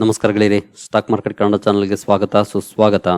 ನಮಸ್ಕಾರ ಗೆಳೆಯರಿ stock market Kannada ಚಾನಲ್ಗೆ ಸ್ವಾಗತ, ಸುಸ್ವಾಗತ.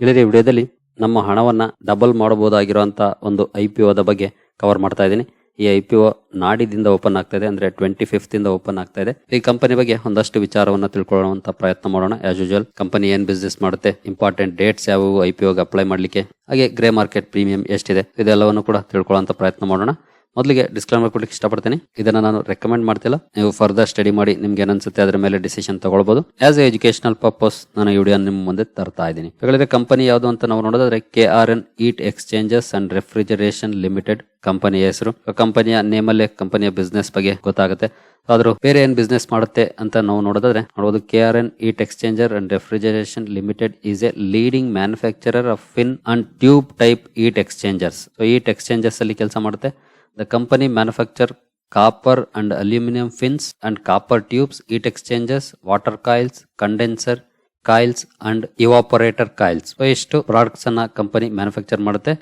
ಗೆಳೆಯರಿ ವಿಡಿಯೋದಲ್ಲಿ ನಮ್ಮ ಹಣವನ್ನ ಡಬಲ್ ಮಾಡಬಹುದಾಗಿರುವಂಥ ಒಂದು ಐ ಪಿ ಒದ ಬಗ್ಗೆ ಕವರ್ ಮಾಡ್ತಾ ಇದ್ದೀನಿ. ಈ ಐ ಪಿ ಒ ನಾಡಿದಿಂದ ಓಪನ್ ಆಗ್ತಾ ಇದೆ, ಅಂದ್ರೆ ಟ್ವೆಂಟಿ ಫಿಫ್ತ್ ಇಂದ ಓಪನ್ ಆಗ್ತಾ ಇದೆ. ಈ ಕಂಪನಿ ಬಗ್ಗೆ ಒಂದಷ್ಟು ವಿಚಾರವನ್ನ ತಿಳ್ಕೊಳ್ಳುವಂತ ಪ್ರಯತ್ನ ಮಾಡೋಣ. ಆಸ್ ಯೂಶುವಲ್ ಕಂಪನಿ ಏನ್ ಬಿಸ್ನೆಸ್ ಮಾಡುತ್ತೆ ಇಂಪಾರ್ಟೆಂಟ್ ಡೇಟ್ಸ್ ಯಾವುವು, ಐ ಪಿ ಒಗೆ ಅಪ್ಲೈ ಮಾಡ್ಲಿಕ್ಕೆ. ಹಾಗೆ ಗ್ರೇ ಮಾರ್ಕೆಟ್ ಪ್ರೀಮಿಯಂ ಎಷ್ಟಿದೆ, ಇದೆಲ್ಲವನ್ನು ಕೂಡ ತಿಳ್ಕೊಳ್ಳುವಂತ ಪ್ರಯತ್ನ ಮಾಡೋಣ. ಮೊದಲಿಗೆ ಡಿಸ್ಕ್ಲೈಮರ್ ಕೊಡ್ಲಿಕ್ಕೆ ಇಷ್ಟಪಡ್ತೀನಿ. ಇದನ್ನ ನಾನು ರೆಕಮೆಂಡ್ ಮಾಡ್ತಿಲ್ಲ. ನೀವು ಫರ್ದರ್ ಸ್ಟಡಿ ಮಾಡಿ ನಿಮ್ಗೆ ಏನನ್ಸುತ್ತೆ ಅದರ ಮೇಲೆ ಡಿಸಿಷನ್ ತಗೊಳ್ಬಹುದು ಆಸ್ ಎ ಎಜುಕೇಶನಲ್ ಪರ್ಪಸ್ ನಾನು ವಿಡಿಯೋ ನಿಮ್ಮ ಮುಂದೆ ತರ್ತಾ ಇದ್ದೀನಿ. ಹೇಳಿದ್ರೆ ಕಂಪನಿ ಯಾವುದು ಅಂತ ನಾವು ನೋಡೋದಾದ್ರೆ K R N heat exchanges and refrigeration limited ಕಂಪನಿಯ ಹೆಸರು. ಕಂಪನಿಯ ನೇಮಲ್ಲೇ ಕಂಪನಿಯ ಬಿಸ್ನೆಸ್ ಬಗ್ಗೆ ಗೊತ್ತಾಗುತ್ತೆ. ಆದ್ರೂ ಬೇರೆ ಏನ್ ಬಿಸ್ನೆಸ್ ಮಾಡುತ್ತೆ ಅಂತ ನಾವು ನೋಡೋದಾದ್ರೆ ನೋಡಬಹುದು K R N heat exchanger and refrigeration limited is a leading manufacturer of fin and tube type heat exchangers heat exchangers ಅಲ್ಲಿ ಕೆಲಸ ಮಾಡುತ್ತೆ. The company manufacture copper and aluminum fins and copper tubes, heat exchangers, water coils, condenser coils and evaporator coils so ಇಷ್ಟು products ಅನ್ನ company manufacture ಮಾಡುತ್ತೆ.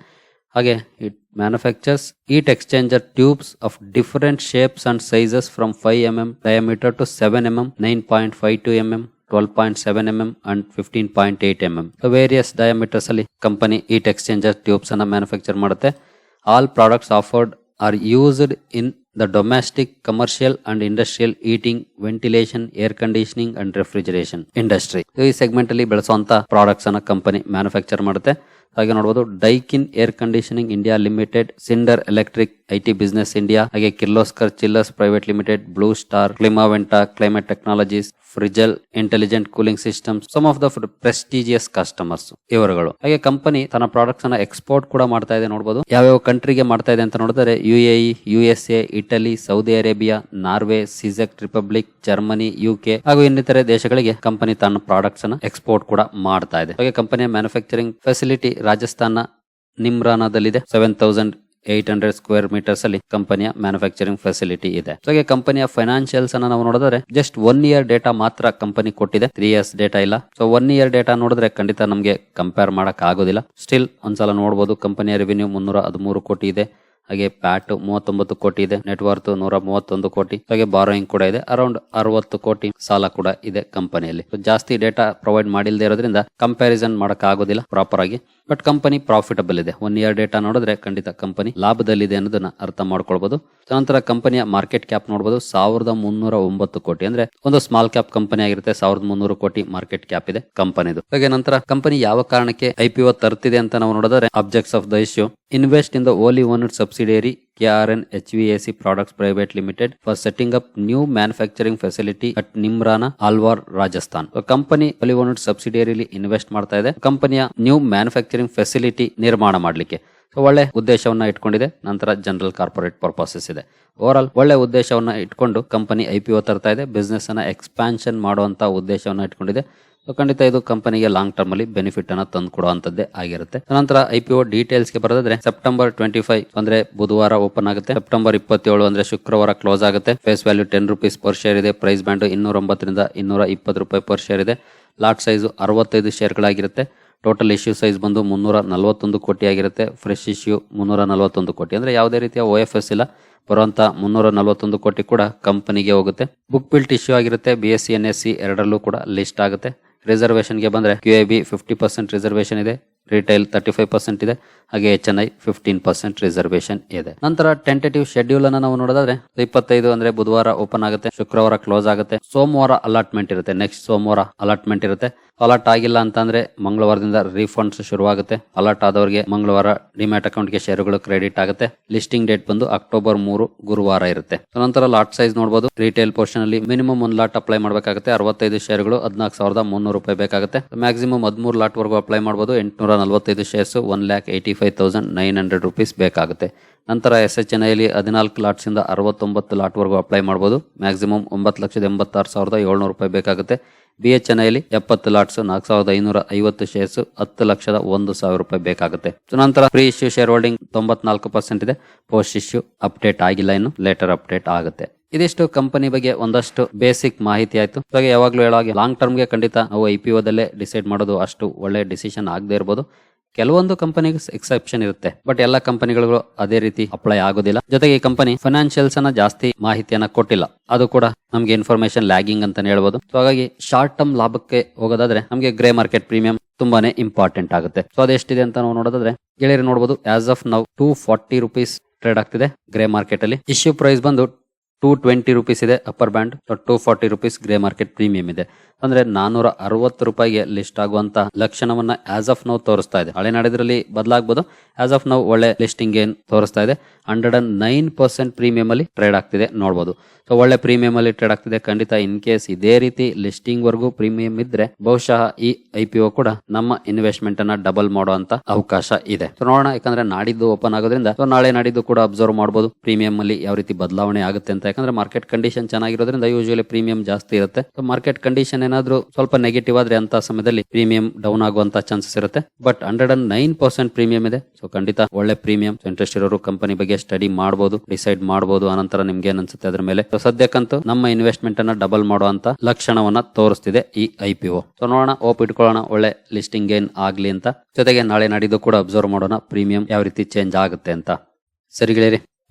ಹಾಗೆ it manufactures heat exchanger tubes of different shapes and sizes from five M M diameter to seven M M nine point five two M M twelve point seven M M and fifteen point eight M M various diameters ಅಲ್ಲಿ company heat exchanger tubes ಅನ್ನ manufacture ಮಾಡುತ್ತೆ. All products offered are used in the domestic, commercial and industrial heating, ventilation, air conditioning and refrigeration industry. ಈ segment ಅಲ್ಲಿ ಬೆಳೆಸುವಂತ products ಅನ್ನ company manufacture ಮಾಡುತ್ತೆ. ಹಾಗೆ ನೋಡಬಹುದು Daikin air conditioning India limited Schneider electric IT business India ಹಾಗೆ Kirloskar chillers private limited Blue Star Climaventa climate technologies Frigel intelligent cooling systems some of the prestigious customers ಇವರುಗಳು. ಹಾಗೆ company ತನ್ನ products ಅನ್ನ export ಕೂಡ ಮಾಡ್ತಾ ಇದೆ ನೋಡಬಹುದು ಯಾವ್ಯಾವ ಕಂಟ್ರಿಗೆ ಮಾಡ್ತಾ ಇದೆ ಅಂತ ನೋಡಿದ್ರೆ U A U S A Italy, Saudi Arabia, Norway, ಸಿಜೆಕ್ Republic, Germany, UK ಹಾಗೂ ಇನ್ನಿತರೆ ದೇಶಗಳಿಗೆ ಕಂಪನಿ ತನ್ನ ಪ್ರಾಡಕ್ಟ್ಸ್ ಅನ್ನ ಎಕ್ಸ್ಪೋರ್ಟ್ ಕೂಡ ಮಾಡ್ತಾ ಇದೆ. ಹಾಗೆ ಕಂಪನಿಯ manufacturing facility Rajasthan ನಿಮ್ರಾನದಲ್ಲಿದೆ. Seven thousand eight hundred square metres ಅಲ್ಲಿ ಕಂಪನಿಯ ಮ್ಯಾನುಫ್ಯಾಕ್ಚರಿಂಗ್ ಫೆಸಿಲಿಟಿ ಇದೆ. ಹಾಗೆ ಕಂಪನಿಯ ಫೈನಾನ್ಷಿಯಲ್ಸ್ ಅನ್ನ ನಾವು ನೋಡಿದ್ರೆ ಜಸ್ಟ್ ಒನ್ ಇಯರ್ ಡೇಟಾ ಮಾತ್ರ ಕಂಪನಿ ಕೊಟ್ಟಿದೆ. ತ್ರೀ ಇಯರ್ಸ್ ಡೇಟಾ ಇಲ್ಲ. ಸೊ ಒನ್ ಇಯರ್ ಡೇಟಾ ನೋಡಿದ್ರೆ ಖಂಡಿತ ನಮಗೆ ಕಂಪೇರ್ ಮಾಡಕ್ ಆಗೋದಿಲ್ಲ ಸ್ಟಿಲ್ ಒಂದ್ಸಲ ನೋಡಬಹುದು ಕಂಪನಿಯ ರೆವಿನ್ಯೂ ಮುನ್ನೂರ ಹದಿಮೂರು ಕೋಟಿ ಇದೆ. ಹಾಗೆ ಪ್ಯಾಟ್ ಮೂವತ್ತೊಂಬತ್ತು ಕೋಟಿ ಇದೆ ನೆಟ್ವರ್ತ್ ನೂರ ಮೂವತ್ತೊಂದು ಕೋಟಿ, ಹಾಗೆ ಬಾರೋಯಿಂಗ್ ಕೂಡ ಇದೆ ಅರೌಂಡ್ ಅರವತ್ತು ಕೋಟಿ ಸಾಲ ಕೂಡ ಇದೆ ಕಂಪನಿಯಲ್ಲಿ ಜಾಸ್ತಿ ಡೇಟಾ ಪ್ರೊವೈಡ್ ಮಾಡಿಲ್ಲದೆ ಇರೋದ್ರಿಂದ ಕಂಪ್ಯಾರಿಸನ್ ಮಾಡಕ್ ಆಗೋದಿಲ್ಲ ಪ್ರಾಪರ್ ಆಗಿ ಬಟ್ ಕಂಪನಿ ಪ್ರಾಫಿಟಬಲ್ ಇದೆ. ಒನ್ ಇಯರ್ ಡೇಟಾ ನೋಡಿದ್ರೆ ಖಂಡಿತ ಕಂಪನಿ ಲಾಭದಲ್ಲಿದೆ ಅನ್ನೋದನ್ನ ಅರ್ಥ ಮಾಡ್ಕೊಳ್ಬಹುದು ನಂತರ ಕಂಪನಿಯ ಮಾರ್ಕೆಟ್ ಕ್ಯಾಪ್ ನೋಡಬಹುದು ಸಾವಿರದ ಮುನ್ನೂರ ಒಂಬತ್ತು ಕೋಟಿ. ಅಂದ್ರೆ ಒಂದು ಸ್ಮಾಲ್ ಕ್ಯಾಪ್ ಕಂಪನಿ ಆಗಿರುತ್ತೆ, ಸಾವಿರದ ಮುನ್ನೂರು ಕೋಟಿ ಮಾರ್ಕೆಟ್ ಕ್ಯಾಪ್ ಇದೆ ಕಂಪನಿದು ಹಾಗೆ ನಂತರ ಕಂಪನಿ ಯಾವ ಕಾರಣಕ್ಕೆ ಐಪಿಒ ತರ್ತಿದೆ ಅಂತ ನಾವು ನೋಡಿದ್ರೆ objects of the issue invest in the only one subsidiary KRN HVAC Products Private Limited for setting up new manufacturing facility at Nimrana, Alwar, Rajasthan. Company wholly owned subsidiarily invest ಮಾಡ್ತಾ ಇದೆ. ಕಂಪನಿಯ new manufacturing facility ನಿರ್ಮಾಣ ಮಾಡಲಿಕ್ಕೆ. So ಒಳ್ಳೆ ಉದ್ದೇಶವನ್ನ ಇಟ್ಕೊಂಡಿದೆ. ನಂತರ general corporate purposes ಇದೆ. ಓವರ್ ಆಲ್ ಒಳ್ಳೆ ಉದ್ದೇಶವನ್ನ ಇಟ್ಕೊಂಡು ಕಂಪನಿ ಐ ಪಿ ಒ ತರ್ತಾ ಇದೆ. ಬಿಸ್ನೆಸ್ ಅನ್ನ ಎಕ್ಸ್ಪಾನ್ಷನ್ ಮಾಡುವಂತ ಉದ್ದೇಶವನ್ನ ಇಟ್ಕೊಂಡಿದೆ. ಖಂಡಿತ ಇದು ಕಂಪನಿಗೆ ಲಾಂಗ್ ಟರ್ಮ್ ಅಲ್ಲಿ ಬೆನಿಫಿಟ್ ಅನ್ನ ತಂದು ಕೊಡುವಂತದ್ದೇ ಆಗಿರುತ್ತೆ. ನಂತರ ಐ ಪಿ ಒ ಡೀಟೇಲ್ಸ್ಗೆ ಬರೋದಾದ್ರೆ ಸೆಪ್ಟೆಂಬರ್ ಟ್ವೆಂಟಿ ಫೈವ್ ಅಂದ್ರೆ ಬುಧವಾರ ಓಪನ್ ಆಗುತ್ತೆ. ಸೆಪ್ಟೆಂಬರ್ ಇಪ್ಪತ್ತೇಳು ಅಂದ್ರೆ ಶುಕ್ರವಾರ ಕ್ಲೋಸ್ ಆಗುತ್ತೆ. Face value ten rupees per share ಇದೆ. ಪ್ರೈಸ್ ಬ್ಯಾಂಡ್ ಇನ್ನೂರ ಒಂಬತ್ತರಿಂದ ಇನ್ನೂರ ಇಪ್ಪತ್ತು ರೂಪಾಯಿ ಪರ್ ಶೇರ್ ಇದೆ. ಲಾಟ್ ಸೈಜ್ ಅರವತ್ತೈದು ಶೇರ್ಗಳಾಗಿರುತ್ತೆ. ಟೋಟಲ್ ಇಶ್ಯೂ ಸೈಜ್ ಬಂದು ಮುನ್ನೂರ ನಲವತ್ತೊಂದು ಕೋಟಿ ಆಗಿರುತ್ತೆ ಫ್ರೆಶ್ ಇಶ್ಯೂ ಮುನ್ನೂರ ನಲವತ್ತೊಂದು ಕೋಟಿ. ಅಂದ್ರೆ ಯಾವುದೇ ರೀತಿಯ ಓ ಎಫ್ ಎಸ್ ಇಲ್ಲ. ಬರುವಂತ ಮುನ್ನೂರ ನಲವತ್ತೊಂದು ಕೋಟಿ ಕೂಡ ಕಂಪನಿಗೆ ಹೋಗುತ್ತೆ. ಬುಕ್ ಬಿಲ್ಟ್ ಇಶ್ಯೂ ಆಗಿರುತ್ತೆ. B S E N S E ಎರಡರಲ್ಲೂ ಕೂಡ ಲಿಸ್ಟ್ ಆಗುತ್ತೆ. ರಿಸರ್ವೇಷನ್ಗೆ ಬಂದ್ರೆ Q I B fifty percent reservation ಇದೆ. ರಿಟೈಲ್ ತರ್ಟಿ ಫೈವ್ ಪರ್ಸೆಂಟ್ ಇದೆ, ಹಾಗೆ H N I fifteen percent reservation ಇದೆ. ನಂತರ ಟೆಂಟೇಟಿವ್ ಶೆಡ್ಯೂಲ್ ಅನ್ನ ನಾವು ನೋಡೋದಾದ್ರೆ, ಇಪ್ಪತ್ತೈದು ಅಂದ್ರೆ ಬುಧವಾರ ಓಪನ್ ಆಗುತ್ತೆ, ಶುಕ್ರವಾರ ಕ್ಲೋಸ್ ಆಗುತ್ತೆ, ಸೋಮವಾರ ಅಲಾಟ್ಮೆಂಟ್ ಇರುತ್ತೆ ನೆಕ್ಸ್ಟ್ ಸೋಮವಾರ ಅಲಾಟ್ಮೆಂಟ್ ಇರುತ್ತೆ. ಅಲರ್ಟ್ ಆಗಿಲ್ಲ ಅಂತಂದ್ರೆ ಮಂಗಳವಾರದಿಂದ ರೀಫಂಡ್ಸ್ ಶುರುವಾಗುತ್ತೆ. ಅಲರ್ಟ್ ಆದವರಿಗೆ ಮಂಗಳವಾರ ಡಿಮ್ಯಾಟ್ ಅಕೌಂಟ್ಗೆ ಶೇರುಗಳು ಕ್ರೆಡಿಟ್ ಆಗುತ್ತೆ. ಲಿಸ್ಟಿಂಗ್ ಡೇಟ್ ಬಂದು ಅಕ್ಟೋಬರ್ ಮೂರು ಗುರುವಾರ ಇರುತ್ತೆ. ನಂತರ ಲಾಟ್ ಸೈಜ್ ನೋಡಬಹುದು ರಿಟೇಲ್ ಪೋರ್ಷನ್ ಅಲ್ಲಿ ಮಿನಿಮಮ್ ಒಂದು ಲಾಟ್ ಅಪ್ಲೈ ಮಾಡಬೇಕಾಗುತ್ತೆ. ಅರವತ್ತೈದು ಶೇರುಗಳು ಹದಿನಾಲ್ಕು ಸಾವಿರದ ಮುನ್ನೂರು ರೂಪಾಯಿ ಬೇಕಾಗುತ್ತೆ. ಮ್ಯಾಕ್ಸಿಮಮ್ ಹದಿಮೂರು ಲಾಟ್ ವರೆಗೂ ಅಪ್ಲೈ ಮಾಡಬಹುದು ಎಂಟುನೂರ ನಲವತ್ತೈದು shares one lakh eighty five thousand nine hundred rupees ಬೇಕಾಗುತ್ತೆ. ನಂತರ ಎಸ್ ಎಚ್ ಎನ್ ಐಲಿ ಹದಿನಾಲ್ಕು ಲಾಟ್ಸ್ ಇಂದ ಅರವತ್ತೊಂಬತ್ತು ಲಾಟ್ ವರೆಗೂ ಅಪ್ಲೈ ಮಾಡಬಹುದು ಮ್ಯಾಕ್ಸಿಮಮ್ ಒಂಬತ್ತು ಲಕ್ಷದ ಎಂಬತ್ತಾರು ಸಾವಿರದ ಏಳ್ನೂರು ರೂಪಾಯಿ ಬೇಕಾಗುತ್ತೆ. ಬಿ ಎಚ್ ಎನ್ ಐಲಿ ಎಪ್ಪತ್ತು ಲಾಟ್ಸ್, ನಾಲ್ಕು ಸಾವಿರದ ಐನೂರ ಐವತ್ತು ಶೇರ್ಸ್ ಹತ್ತು ಲಕ್ಷದ ಒಂದು ಸಾವಿರ ರೂಪಾಯಿ ಬೇಕಾಗುತ್ತೆ. ನಂತರ ಪ್ರೀ ಇಶ್ಯೂ ಶೇರ್ ಹೋಲ್ಡಿಂಗ್ ತೊಂಬತ್ನಾಲ್ಕು ಪರ್ಸೆಂಟ್ ಇದೆ. ಪೋಸ್ಟ್ ಇಶ್ಯೂ ಅಪ್ಡೇಟ್ ಆಗಿಲ್ಲ ಇನ್ನು ಲೇಟರ್ ಅಪ್ಡೇಟ್ ಆಗುತ್ತೆ. ಇದಿಷ್ಟು ಕಂಪನಿ ಬಗ್ಗೆ ಒಂದಷ್ಟು ಬೇಸಿಕ್ ಮಾಹಿತಿ ಆಯ್ತು. ಹಾಗೆ ಯಾವಾಗಲೂ ಹೇಳೋ ಹಾಗೆ ಲಾಂಗ್ ಟರ್ಮ್ಗೆ ಖಂಡಿತ ನಾವು ಐ ಪಿ ಒದಲ್ಲೇ ಡಿಸೈಡ್ ಮಾಡೋದು ಅಷ್ಟು ಒಳ್ಳೆ ಡಿಸಿಷನ್ ಆಗದೆ ಇರ್ಬೋದು. ಕೆಲವೊಂದು ಕಂಪನಿಗೆ ಎಕ್ಸೆಪ್ಷನ್ ಇರುತ್ತೆ. ಬಟ್ ಎಲ್ಲ ಕಂಪನಿಗಳು ಅದೇ ರೀತಿ ಅಪ್ಲೈ ಆಗೋದಿಲ್ಲ. ಜೊತೆಗೆ ಈ ಕಂಪನಿ ಫೈನಾನ್ಷಿಯಲ್ಸ್ ಅನ್ನ ಜಾಸ್ತಿ ಮಾಹಿತಿಯನ್ನ ಕೊಟ್ಟಿಲ್ಲ. ಅದು ಕೂಡ ನಮ್ಗೆ ಇನ್ಫಾರ್ಮೇಶನ್ ಲ್ಯಾಗಿಂಗ್ ಅಂತಾನೆ ಹೇಳ್ಬೋದು. ಸೊ ಹಾಗಾಗಿ ಶಾರ್ಟ್ ಟರ್ಮ್ ಲಾಭಕ್ಕೆ ಹೋಗೋದಾದ್ರೆ ನಮಗೆ ಗ್ರೇ ಮಾರ್ಕೆಟ್ ಪ್ರೀಮಿಯಂ ತುಂಬಾನೇ ಇಂಪಾರ್ಟೆಂಟ್ ಆಗುತ್ತೆ. ಸೊ ಅದೆಷ್ಟಿದೆ ಅಂತ ನಾವು ನೋಡೋದಾದ್ರೆ ಗೆಳೆಯರು ನೋಡಬಹುದು as of now two forty rupees trade ಆಗ್ತಿದೆ ಗ್ರೇ ಮಾರ್ಕೆಟ್ ಅಲ್ಲಿ. ಇಶ್ಯೂ ಪ್ರೈಸ್ ಬಂದು ಟೂ ಟ್ವೆಂಟಿ ರುಪೀಸ್ ಇದೆ upper band two forty rupees grey market premium ಇದೆ. ಅಂದ್ರೆ ನಾನೂರ ಅರವತ್ತು ರೂಪಾಯಿಗೆ ಲಿಸ್ಟ್ ಆಗುವಂತ ಲಕ್ಷಣವನ್ನ ಆಸ್ ಆಫ್ ನೌ ತೋರಿಸ್ತಾ ಇದೆ. ಹಳೆ ನಾಡಿದ್ರಲ್ಲಿ ಬದಲಾಗಬಹುದು ಆಸ್ ಆಫ್ ನೌ ಒಳ್ಳೆ ಲಿಸ್ಟಿಂಗ್ ಏನ್ ತೋರಿಸ್ತಾ ಇದೆ. Hundred and nine percent premium ಅಲ್ಲಿ ಟ್ರೇಡ್ ಆಗ್ತಿದೆ ನೋಡಬಹುದು ಸೊ ಒಳ್ಳೆ ಪ್ರೀಮಿಯಂ ಅಲ್ಲಿ ಟ್ರೇಡ್ ಆಗ್ತಿದೆ. ಖಂಡಿತ ಇನ್ ಕೇಸ್ ಇದೇ ರೀತಿ ಲಿಸ್ಟಿಂಗ್ ವರ್ಗೂ ಪ್ರೀಮಿಯಂ ಇದ್ರೆ ಬಹುಶಃ ಈ ಐ ಕೂಡ ನಮ್ಮ ಇನ್ವೆಸ್ಟ್ಮೆಂಟ್ ಅನ್ನ ಡಬಲ್ ಮಾಡುವಂತ ಅವಕಾಶ ಇದೆ. ಸೊ ನೋಡೋಣ. ಯಾಕಂದ್ರೆ ನಾಡಿದ್ದು ಓಪನ್ ಆಗೋದ್ರಿಂದ ನಾಳೆ ನಾಡಿದ್ದು ಕೂಡ ಅಬ್ಸರ್ವ್ ಮಾಡಬಹುದು ಪ್ರೀಮಿಯಂ ಅಲ್ಲಿ ಯಾವ ರೀತಿ ಬದಲಾವಣೆ ಆಗುತ್ತೆ ಅಂತ ಯಾಕಂದ್ರೆ ಮಾರ್ಕೆಟ್ ಕಂಡೀಷನ್ ಚೆನ್ನಾಗಿರೋದ್ರಿಂದ ಯೂಶುವಲಿ ಪ್ರೀಮಿಯಂ ಜಾಸ್ತಿ ಇರುತ್ತೆ. ಮಾರ್ಕೆಟ್ ಕಂಡೀಷನ್ ಏನಾದ್ರೂ ಸ್ವಲ್ಪ ನೆಗೆಟಿವ್ ಆದ್ರೆ ಅಂತ ಸಮಯದಲ್ಲಿ ಪ್ರೀಮಿಯಂ ಡೌನ್ ಆಗುವಂತ ಚಾನ್ಸಸ್ ಇರುತ್ತೆ. But hundred and nine percent premium ಇದೆ. ಸೊ ಖಂಡಿತ ಒಳ್ಳೆ ಪ್ರೀಮಿಯಂ ಇಂಟ್ರೆಸ್ಟ್ ಇರೋರು ಕಂಪನಿ ಬಗ್ಗೆ ಸ್ಟಡಿ ಮಾಡಬಹುದು ಡಿಸೈಡ್ ಮಾಡಬಹುದು ಅನಂತರ ನಿಮ್ಗೆ ಏನ್ ಅನ್ಸುತ್ತೆ ಅದ್ರ ಮೇಲೆ. ಸದ್ಯಕ್ಕಂತೂ ನಮ್ಮ ಇನ್ವೆಸ್ಟ್ಮೆಂಟ್ ಅನ್ನ ಡಬಲ್ ಮಾಡುವಂತ ಲಕ್ಷಣವನ್ನ ತೋರಿಸ್ತಿದೆ ಈ ಐ ಪಿ ಸೊ ನೋಡೋಣ ಓಪ್ ಇಟ್ಕೊಳ್ಳೋಣ, ಒಳ್ಳೆ ಲಿಸ್ಟಿಂಗ್ ಏನ್ ಆಗ್ಲಿ ಅಂತ. ಜೊತೆಗೆ ನಾಳೆ ನಾಡಿದ್ದು ಕೂಡ ಅಬ್ಸರ್ವ್ ಮಾಡೋಣ ಪ್ರೀಮಿಯಂ ಯಾವ ರೀತಿ ಚೇಂಜ್ ಆಗುತ್ತೆ ಅಂತ. ಸರಿ ಗೆಳೆಯರಿ